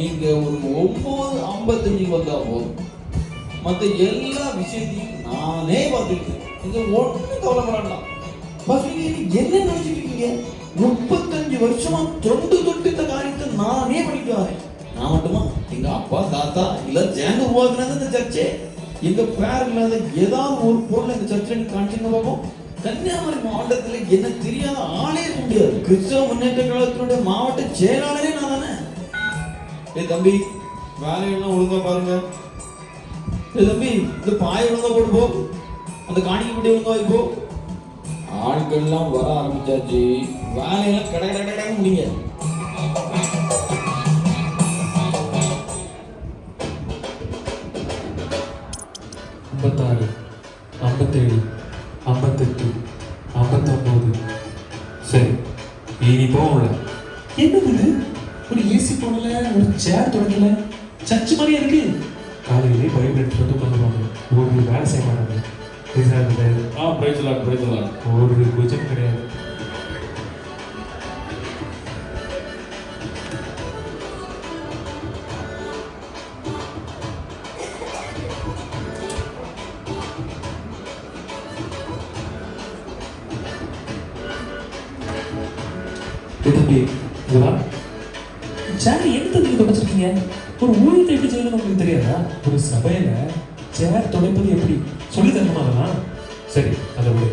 நீங்கள் ஒரு ஒன்பது ஐம்பத்தஞ்சுக்கு வந்தால் போதும். மற்ற எல்லா விஷயத்தையும் நானே பார்த்துக்கிட்டேன் நீங்க ஒன்றும் கவலைப்பட பசங்க என்ன நினைச்சிட்டு இருக்கீங்க? முப்பத்தஞ்சு வருஷமா தொண்டு தொட்டு இந்த காரியத்தை நானே பண்ணிட்டு வரேன். நான் மட்டுமா? எங்க அப்பா தாத்தா இல்ல ஜேங்க உருவாக்குனது இந்த சர்ச்சே? எங்க பேர் இல்லாத ஏதாவது ஒரு பொருள் இந்த சர்ச்சில் நீங்க பார்ப்போம் கன்னியாகுமரி மாவட்டத்தில் என்ன தெரியாத ஆளே முடியாது கிறிஸ்தவ முன்னேற்ற கழகத்தினுடைய மாவட்ட செயலாளரே நான் ஏய் தம்பி வேலையெல்லாம் ஒழுங்கா பாருங்க. ஏய் தம்பி இந்த பாய் ஒழுங்கா போட்டு போ. அந்த காணிக்கை பட்டி ஒழுங்கா வை போ. ஆட்கள்லாம் வர ஆரம்பிச்சாச்சு. வேலையெல்லாம் கடை கடை கடை முடிங்க. ஐம்பத்தாறு ஐம்பத்தேழு ஐம்பத்தெட்டு ஐம்பத்தொம்போது. சரி இனி போகல என்னது ஒரு ஏசி போடல ஒரு சேர் தொடங்கல சர்ச் மாதிரியா இருக்கு. காலையிலே பைபிள் எடுத்துட்டு வந்து உட்காந்துருவாங்க ஒரு வேலை செய்ய மாட்டாங்க. ஆ பிரைஸ்லாம் பிரைஸ்லாம் ஒரு குஜம் கிடையாது. வா சேர் எந்த தம்பி தொடச்சிருக்கீங்க ஒரு ஊழியத்தை எப்படி செய்யணும்னு உங்களுக்கு தெரியாதா? ஒரு சபையில சேர் துடைப்பது எப்படி? சொல்லி தரணுமா சரி அதை விடு.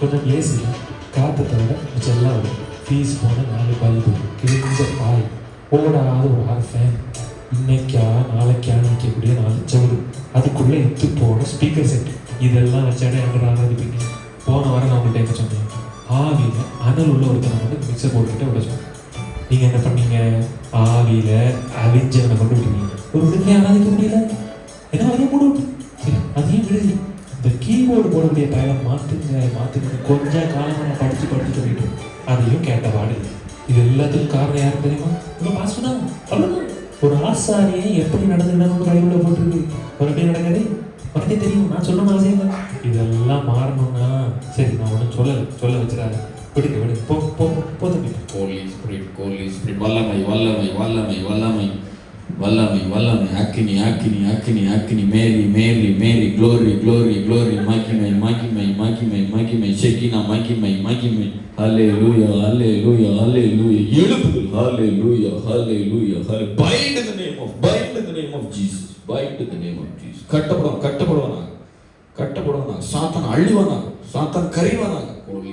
கொஞ்சம் ஏசி காற்று தவிர மிச்சம் எல்லாம் வரும் ஃபீஸ் போன நாலு பல்பு கிழிஞ்ச பாய். ஓடாத ஒரு ஆள் ஃபேன் இன்னைக்கா நாளைக்கா நிற்கக்கூடிய நாலு சவுடு அதுக்குள்ளே எத்து போன ஸ்பீக்கர் செட் இதெல்லாம் வச்சாடே எனக்கு ஆராதிப்பீங்க போன வாரம் நான் உங்கள்கிட்ட என்ன சொன்னேன்? ஆவியில் அனல் உள்ள ஒருத்தனை வந்து மிக்சர் போட்டுக்கிட்டே விட சொன்னேன். நீங்கள் என்ன பண்ணீங்க ஆவியில் அழிஞ்சவனை கொண்டு விட்டீங்க ஒரு விடுதலை ஆராதிக்க முடியல என்ன அதையும் மூட விட்டு? சரி, அதையும் விடுது இந்த கீபோர்டு போடக்கூடிய பயணம் மாற்றுங்க மாற்றுங்க. கொஞ்சம் காலமாக நான் படித்து படித்து சொல்லிட்டு அதையும் கேட்ட பாடு இது எல்லாத்துக்கும் காரணம் யாரும் தெரியுமா? உங்க பாஸ் தான். அவ்வளவுதான். ஒரு ஆசாரியை எப்படி நடந்துக்கணும்னு பைபிளில் போட்டுருக்கு. ஒரு எப்படி நடக்காது? உனக்கே தெரியும். நான் சொல்லணும் அவசியம் இல்லை. இதெல்லாம் மாறணும்னா சரி நான் ஒன்றும் சொல்லலை. சொல்ல வச்சிடாத. விடுங்க விடுங்க போ போ போதுங்க தம்பி கோலி ஸ்பிரிட் கோலி ஸ்பிரிட் வல்லமை வல்லமை வல்லமை வல்லமை வல்லமை வல்லமை அக்கினி அக்கினி அக்கினி அக்கினி மேரி மேரி மேரி க்ளோரி க்ளோரி க்ளோரி மாக்கிமை மாக்கிமை மாக்கிமை மாக்கிமை ஷெக்கினா மாக்கிமை மாக்கிமை ஹலே லூயா ஹலே லூயா ஹலே லூயா எழுப்பு ஹலே லூயா hallelujah hallelujah bind the name of bind the name of Jesus bind the name of Jesus கட்டப்படுவான் கட்டப்படுவானாக கட்டப்படுவானாக சாத்தான் அழிவானாக சாத்தான் கரைவானாக கோலி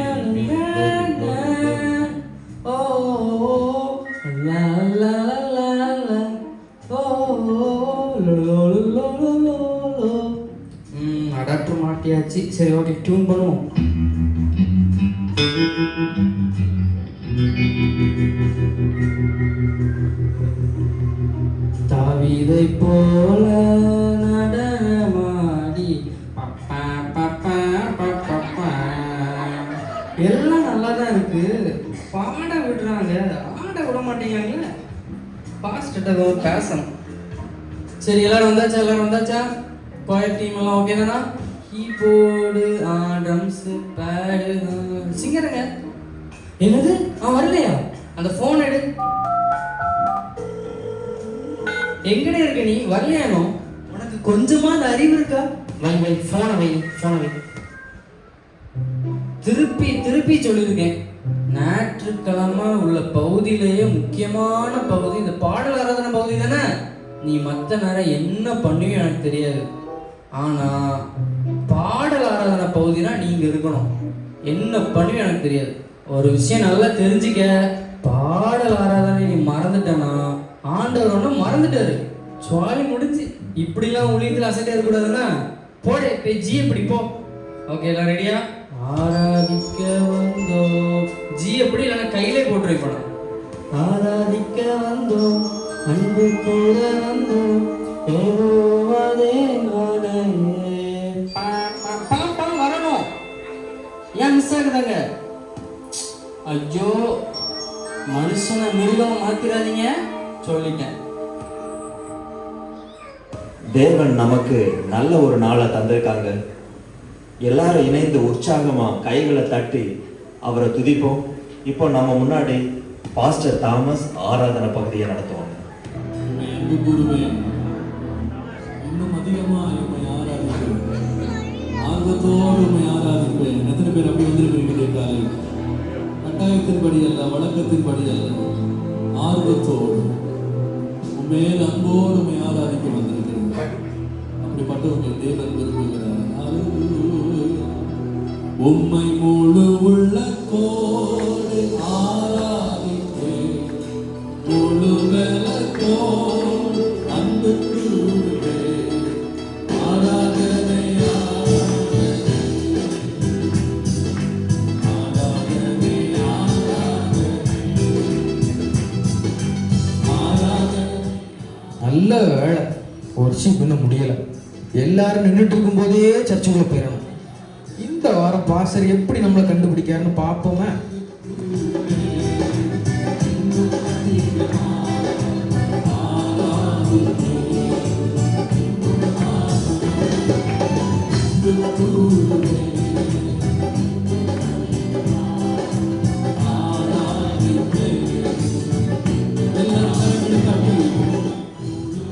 போல நடமாடி. பப்பா பப்பா பப்பா எல்லாம் நல்லா தான் இருக்கு. பாட விடுறாங்க. ஆட விட மாட்டேங்கிறாங்களே. பாஸ்ட்ட பேசணும். சரி எல்லாரும் வந்தாச்சா? எல்லாரும் வந்தாச்சா? கோயர் டீம் எல்லாம் ஓகே தானா? கீபோர்டு ட்ரம்ஸ் பேடு சிங்கருங்க என்னது? அவன் வரலையா? அந்த ஃபோன் எடு. எங்கடே இருக்க நீ? வரலையானோ உனக்கு கொஞ்சமா அந்த அறிவு இருக்கா? வை வை போன வை போன வை. திருப்பி திருப்பி சொல்லியிருக்கேன். ஞாயிற்றுக்கிழமை உள்ள பகுதியிலேயே முக்கியமான பகுதி இந்த பாடல் ஆராதனை பகுதி தானே? நீ மற்ற நேரம் என்ன பண்ணுவியோ எனக்கு தெரியாது. ஆனா பாடல் ஆராதனை பகுதினா நீங்க இருக்கணும். என்ன பண்ணுவியோ எனக்கு தெரியாது. ஒரு விஷயம் நல்லா தெரிஞ்சுக்க. பாடல் ஆராதனை நீ மறந்துட்டனா? ஆண்டவர் ஒன்றும் மறந்துட்டாரு. சுவாலி முடிஞ்சு இப்படிலாம் ஊழியத்தில் அசட்டே இருக்கக்கூடாதுன்னா போடே போய் ஜி எப்படி போ. ஓகே எல்லாம் ரெடியா ஆராதிக்க வந்தோம். ஜி எப்படி இல்லைன்னா கையிலே போட்டு வைக்கணும் ஆராதிக்க வந்தோம். அன்பு கூட வந்தோம். வரணும். ஏன் மிஸ் ஆகுதாங்க? ஐயோ மனுஷனை மிருகம் மாத்திராதீங்க. சொல்லிட்டேன். தேவன் நமக்கு நல்ல ஒரு நாளை தந்திருக்காங்க. எல்லாரும் இணைந்து உற்சாகமா கைகளை தட்டி அவரை துதிப்போம். இப்போ நம்ம முன்னாடி பாஸ்டர் தாமஸ் ஆராதனை பகுதியை நடத்துவாங்க இன்னும் அதிகமாக உண்மை ஆராதிப்பேன் ஆர்வத்தோடு உண்மை ஆராதிப்பேன். எத்தனை பேர் அப்படி வந்திருக்கிறீங்க காலையில் கட்டாயத்தின்படி அல்ல வழக்கத்தின்படி அல்ல. ஆர்வத்தோடு. மேல் அன்போடு உண்மை ஆராதிக்க வந்திருக்கிறேன். அப்படிப்பட்டவர்கள் தேவன் விரும்புகிறார். ஹalleluya. உம்மை முழு கோடு ஆராதித்தேன். முழு பலத்தோடு எல்லாரும் நின்றுட்டு இருக்கும்போதே சர்ச்சுக்குள்ள போயிடணும். இந்த வாரம் பாசர் எப்படி நம்மளை கண்டுபிடிக்காருன்னு பார்ப்போமே?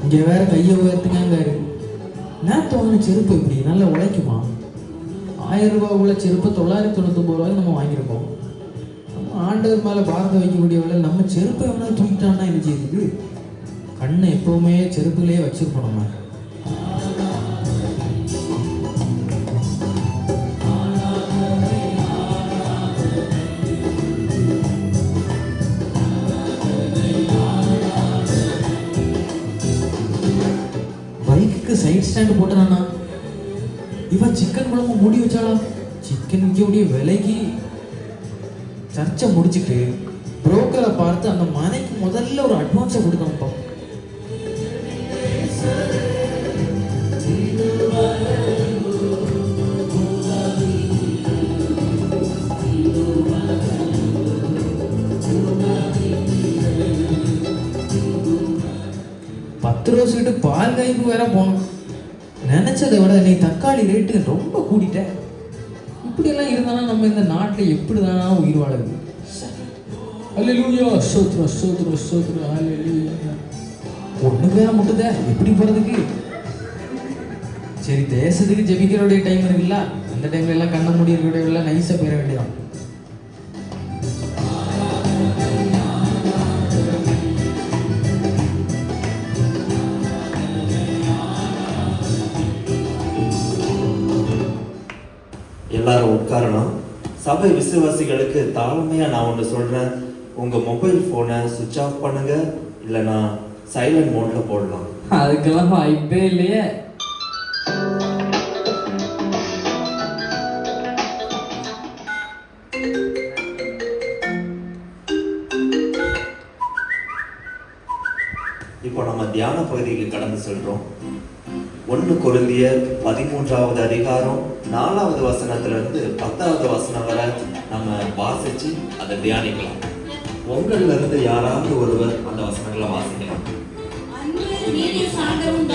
இங்க வேற கையை உயர்த்துங்காரு நேற்று வாங்கின செருப்பு இப்படி நல்லா உழைக்குமா? ஆயிரம் ரூபாய் உள்ள செருப்பு தொள்ளாயிரத்தி தொண்ணூத்தொம்பது ரூபாய்க்கு நம்ம வாங்கியிருக்கோம். நம்ம ஆண்டவர் மேலே பாரத வைக்கக்கூடிய வேலை நம்ம செருப்பை எவ்வளோ தூக்கிட்டான்னா என்ன செய்யுது கண்ணை எப்பவுமே செருப்புலேயே வச்சுருப்போம் நம்ம. ஸ்டாண்ட் போட்டுறானா இவன் சிக்கன் குழம்பு மூடி வச்சாளா? சிக்கன் விற்கக்கூடிய விலைக்கு சர்ச்சை முடிச்சுட்டு புரோக்கரை பார்த்து அந்த மனைக்கு முதல்ல ஒரு அட்வான்ஸை கொடுக்கணும்ப்பா. பத்து ரூபா சீட்டு பால் காய்க்கு வேற போகணும் நினைச்சதை விட நீ தக்காளி ரேட்டு ரொம்ப கூட்டிட்ட இப்படியெல்லாம் இருந்தானா நம்ம இந்த நாட்டில் எப்படி தானா உயிர் வாழுது அல்லேலூயா ஸ்தோத்திரம் ஸ்தோத்திரம் ஸ்தோத்திரம் அல்லேலூயா ஒண்ணு பேர முட்டுதே எப்படி போறதுக்கு? சரி தேசத்துக்கு ஜெபிக்கிறோடைய டைம் இருக்குல்ல அந்த டைம்ல எல்லாம் கண்ண எல்லாம் நைஸா போயிட வேண்டியதான் எல்லாரும் உட்காரணும். சபை விசுவாசிகளுக்கு தாழ்மையா நான் ஒன்று சொல்றேன். உங்க மொபைல் போனை சுவிட்ச் ஆஃப் பண்ணுங்க. இல்லைன்னா சைலண்ட் மோட்ல போடலாம். அதுக்கெல்லாம் வாய்ப்பே இல்லையே. இப்போ நம்ம தியான பகுதிக்கு கடந்து செல்றோம். ஒன்று கொரிந்தியர் பதிமூன்றாவது அதிகாரம் நாலாவது வசனத்துல இருந்து பத்தாவது வசனம் வரை நம்ம வாசிச்சு அதை தியானிக்கலாம். உங்கள்ல இருந்து யாராவது ஒருவர் அந்த வசனங்களை வாசிக்கலாம். அன்பு நீதி சாந்தமும்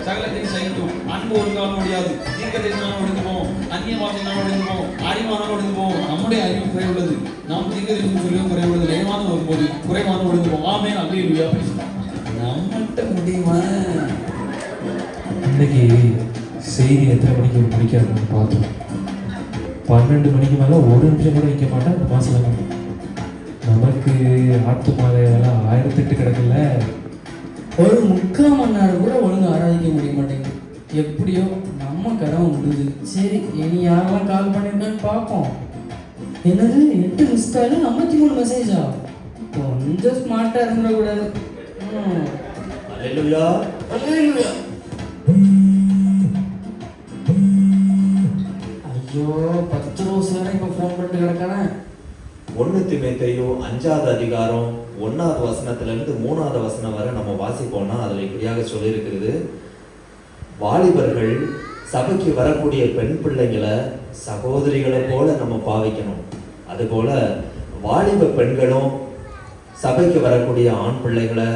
தயவும் சகலத்தை விசுவாசம் சகிக்கும் அன்பு ஒரு முடியாது தீர்க்கதரிசனம் ஒழுங்குவோம் அந்நிய வாசனை ஒழிந்து போவோம் அறிவானம் ஒழிந்து நம்முடைய அறிவு குறைவுள்ளது. நாம் தீர்க்கதரிசனம் சொல்லியும் குறைவுள்ளது. லேமான வரும்போது குறைவான ஒழுங்குவோம் ஆமே ஆமே இல்லையா நம்மகிட்ட முடியுமா? இன்னைக்கு செய்தி எத்தனை மணிக்கு முடிக்காதுன்னு பார்த்தோம். பன்னெண்டு மணிக்கு மேலே ஒரு நிமிஷம் கூட வைக்க மாட்டேன். மாசம் நமக்கு ஆத்து மாலை மாலையெல்லாம் ஆயிரத்தெட்டு கிடக்குல்ல. ஒரு முக்கால் மணி நேரம் கூட ஒழுங்கா ஆராதிக்க முடிய மாட்டேங்குது. எப்படியோ நம்ம கடமை முடியுது சரி இனி யாரெல்லாம் கால் பண்ணிருக்கான்னு பார்ப்போம். என்னது எட்டு மிஸ் கால் ஐம்பத்தி மூணு மெசேஜா கொஞ்சம் ஸ்மார்ட்டாக இருந்துடக்கூடாது அல்லேலூயா ஐயோ பத்து ரோஸ் வேற இப்போ ஃபோன் பண்ணிட்டு கிடக்கானே ஒன்று திமேத்தையோ அஞ்சாவது அதிகாரம் ஒன்னாவது வசனத்துல இருந்து மூணாவது வசனம் வரை நம்ம வாசிப்போம்னா அதுல இப்படியாக சொல்லியிருக்கிறது. வாலிபர்கள் சபைக்கு வரக்கூடிய பெண் பிள்ளைங்களை சகோதரிகளை போல நம்ம பாவிக்கணும். அதுபோல வாலிப பெண்களும் சபைக்கு வரக்கூடிய ஆண் பிள்ளைகளை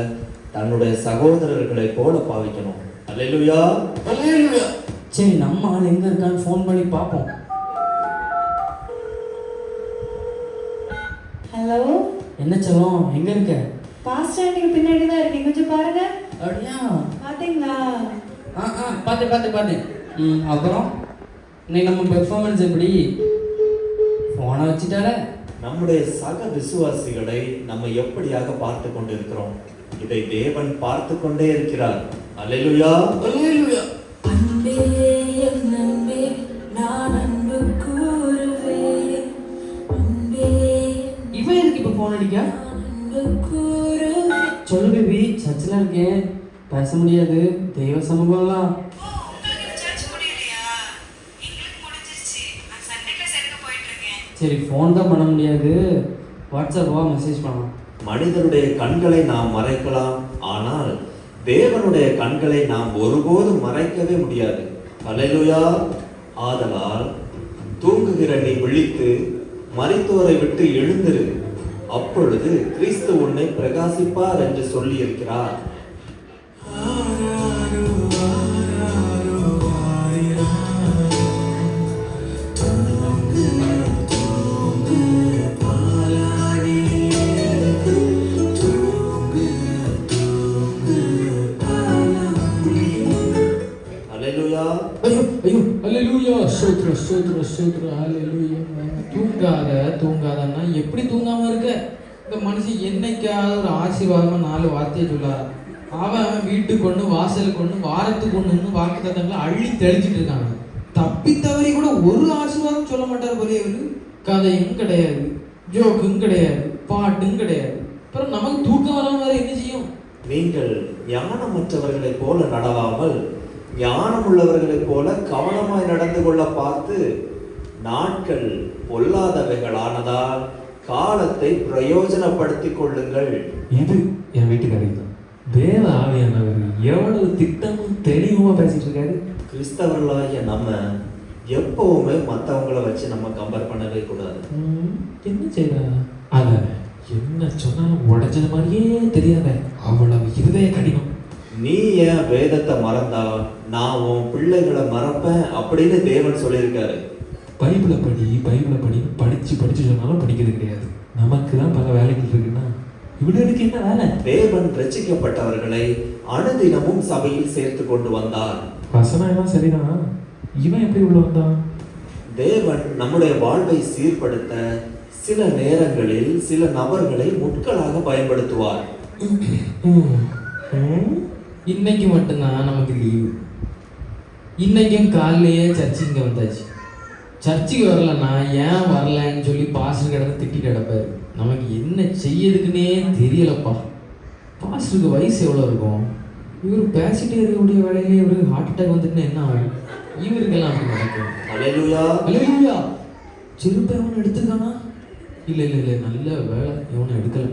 தன்னுடைய சகோதரர்களை போல பாவிக்கணும். அல்லேலூயா. சரி நம்ம ஆள் எங்க இருக்கான்னு ஃபோன் பண்ணி பார்ப்போம் ஹலோ என்ன செல்லம்? எங்க இருக்க? பாஸ்டர் நீங்க பின்னாடி தான் இருக்கீங்க கொஞ்சம் பாருங்க. அப்படியா? பாத்தீங்களா? ஆ ஆ பார்த்து பார்த்து பார்த்து ம் அப்புறம்? இன்னைக்கு நம்ம பெர்ஃபார்மன்ஸ் எப்படி? ஃபோனை வச்சுட்டார நம்முடைய சக விசுவாசிகளை நம்ம எப்படியாக பார்த்து கொண்டிருக்கிறோம்? இதை தேவன் பார்த்து கொண்டே இருக்கிறார். அல்லேலூயா. இருக்கேன் பேச முடியாது. தெய்வ சமூகம்லாம். சரி ஃபோன் தான் பண்ண முடியாது. வாட்ஸ்அப்பா மெசேஜ் பண்ணலாம். மனிதனுடைய கண்களை நாம் மறைக்கலாம். ஆனால் தேவனுடைய கண்களை நாம் ஒருபோதும் மறைக்கவே முடியாது. அலையிலுயா ஆதலால் தூங்குகிற நீ விழித்து மரித்தோரை விட்டு எழுந்திரு. அப்பொழுது கிறிஸ்து உன்னை பிரகாசிப்பார் என்று சொல்லி இருக்கிறார் அல்லேலூயா ஐயோ ஐயோ அல்லேலூயா ஸ்தோத்ர ஸ்தோத்ர ஸ்தோத்ர அல்லேலூயா தூங்காத தூங்காதன்னா எப்படி தூங்காம இருக்க இந்த மனுஷன் என்னைக்காவது ஒரு ஆசீர்வாதமாக நாலு வார்த்தையை சொல்லாத அவன் வீட்டுக்கு ஒன்று வாசலுக்கு ஒன்று வாரத்துக்கு ஒண்ணுன்னு வாக்கு தத்தங்களை அள்ளி தெளிச்சிட்டு இருக்காங்க. தப்பி தவறி கூட ஒரு ஆசீர்வாதம் சொல்ல மாட்டார் பெரியவர் கதையும் கிடையாது ஜோக்கும் கிடையாது பாட்டும் கிடையாது. அப்புறம் நமக்கு தூக்கம் வராம வேற என்ன செய்யும்? நீங்கள் ஞானமற்றவர்களைப் போல நடவாமல் ஞானம் உள்ளவர்களைப் போல கவனமாய் நடந்து கொள்ள பார்த்து நாட்கள் பொல்லாதவைகளானதால் காலத்தை பிரயோஜனப்படுத்திக் கொள்ளுங்கள். இது என் வீட்டுக்காரி தான். வேத ஆவியானவர் எவ்வளவு திட்டமும் தெளிவுமா பேசிட்டு இருக்காரு கிறிஸ்தவர்களாகிய நம்ம எப்பவுமே மற்றவங்கள வச்சு நம்ம கம்பேர் பண்ணவே கூடாது. என்ன செய்யறா அத என்ன சொன்னாலும் உடைஞ்சது மாதிரியே தெரியாத அவ்வளவு இருதய கடினம். நீ ஏன் வேதத்தை மறந்தா நான் உன் பிள்ளைகளை மறப்பேன் அப்படின்னு தேவன் சொல்லியிருக்காரு. பைபிளை படி பைபிளை படி படிச்சு படிச்சு சொன்னாலும் படிக்கிறது கிடையாது. நமக்கு தான் பல வேலைகள் இருக்குன்னா இவளுக்கு என்ன வேலை? தேவன் ரட்சிக்கப்பட்டவர்களை அனுதினமும் சபையில் சேர்த்து கொண்டு வந்தார். வசனம் எல்லாம் சரிதான். இவன் எப்படி உள்ள வந்தான்? தேவன் நம்முடைய வாழ்வை சீர்படுத்த சில நேரங்களில் சில நபர்களை முட்களாக பயன்படுத்துவார். இன்னைக்கு மட்டும்தான் நமக்கு லீவு இன்னைக்கும் காலையிலேயே சர்ச்சுக்கு வந்தாச்சு. சர்ச்சுக்கு வரலன்னா ஏன் வரலன்னு சொல்லி பாஸ்டர் கிடந்து திட்டிட்டு கிடப்பாரு. நமக்கு என்ன செய்யறதுக்குன்னே தெரியலப்பா. பாஸ்டருக்கு வயசு எவ்வளோ இருக்கும்? இவர் பேசிட்டே இருக்கக்கூடிய வேலையிலே இவருக்கு ஹார்ட் அட்டாக் வந்துட்டுனா என்ன ஆகும்? இவருக்கெல்லாம் அப்படி நடக்கும். அல்லேலூயா அலையா செருப்பை எவனும் எடுத்துருக்கானா? இல்லை இல்லை இல்லை நல்ல வேலை. இவனை எடுக்கல.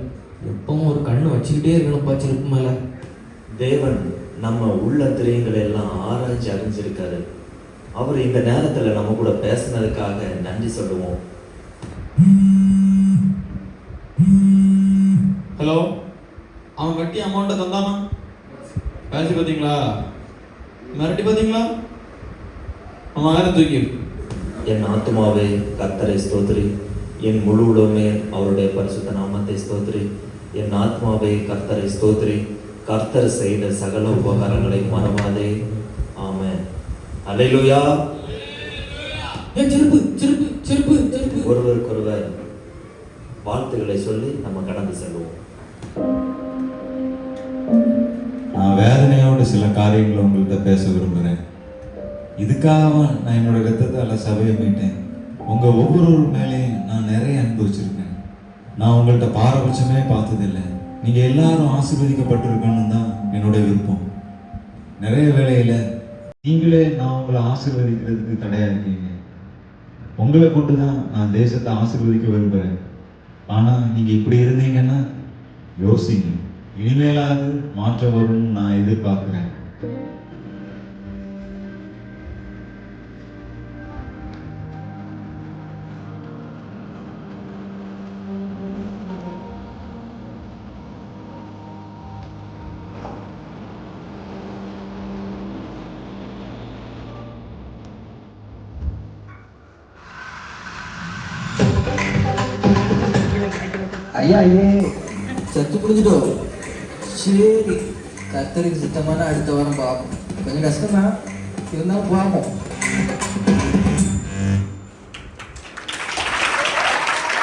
எப்பவும் ஒரு கண்ணு வச்சுக்கிட்டே இருக்கணும்ப்பா செருப்பு மேலே. தேவன் நம்ம உள்ள திரையங்களை எல்லாம் ஆராய்ச்சி அறிஞ்சிருக்காரு. அவர் இந்த நேரத்துல நம்ம கூட பேசுனதுக்காக நன்றி சொல்லுவோம். ஹலோ அவன் கட்டி அமௌண்ட்டை தந்தானா? பேசி பார்த்தீங்களா மிரட்டி பார்த்தீங்களா அவன் ஆயிரம் தூக்கி என் ஆத்துமாவே கர்த்தரை ஸ்தோத்திரி. என் முழு உடமே அவருடைய பரிசுத்த நாமத்தை ஸ்தோத்திரி. என் ஆத்மாவே கர்த்தரை ஸ்தோத்திரி. கர்த்தர் செய்த சகல உபகாரங்களை மறவாதே. அல்லேலூயா ஏன் செருப்பு செருப்பு செருப்பு செருப்பு. ஒருவருக்கொருவர் வாழ்த்துக்களை சொல்லி நம்ம கடந்து செல்வோம். நான் வேதனையோட சில காரியங்களை உங்கள்கிட்ட பேச விரும்புகிறேன். இதுக்காக நான் என்னோட ரத்தத்தால் சபையை மீட்டேன். உங்கள் ஒவ்வொரு மேலேயும் நான் நிறைய அன்பு வச்சுருக்கேன். நான் உங்கள்கிட்ட பாரபட்சமே பார்த்ததில்லை. நீங்கள் எல்லாரும் ஆசீர்வதிக்கப்பட்டிருக்கணும் தான் என்னோட விருப்பம். நிறைய வேளையில் நீங்களே நான் உங்களை ஆசீர்வதிக்கிறதுக்கு தடையாக இருக்கீங்க. உங்களை கொண்டு தான் நான் தேசத்தை ஆசீர்வதிக்க விரும்புகிறேன் ஆனால் நீங்கள் இப்படி இருந்தீங்கன்னா யோசிங்க. இனிமேலாவது மாற்றம் வரும்னு நான் எதிர்பார்க்குறேன். ஐயா ஐயே சத்து புரிஞ்சுட்டோம் சரி கத்தரிக்கு சுத்தமான அடுத்த வாரம் பார்ப்போம் கொஞ்சம் கஷ்டம் தான் இருந்தாலும் பார்ப்போம்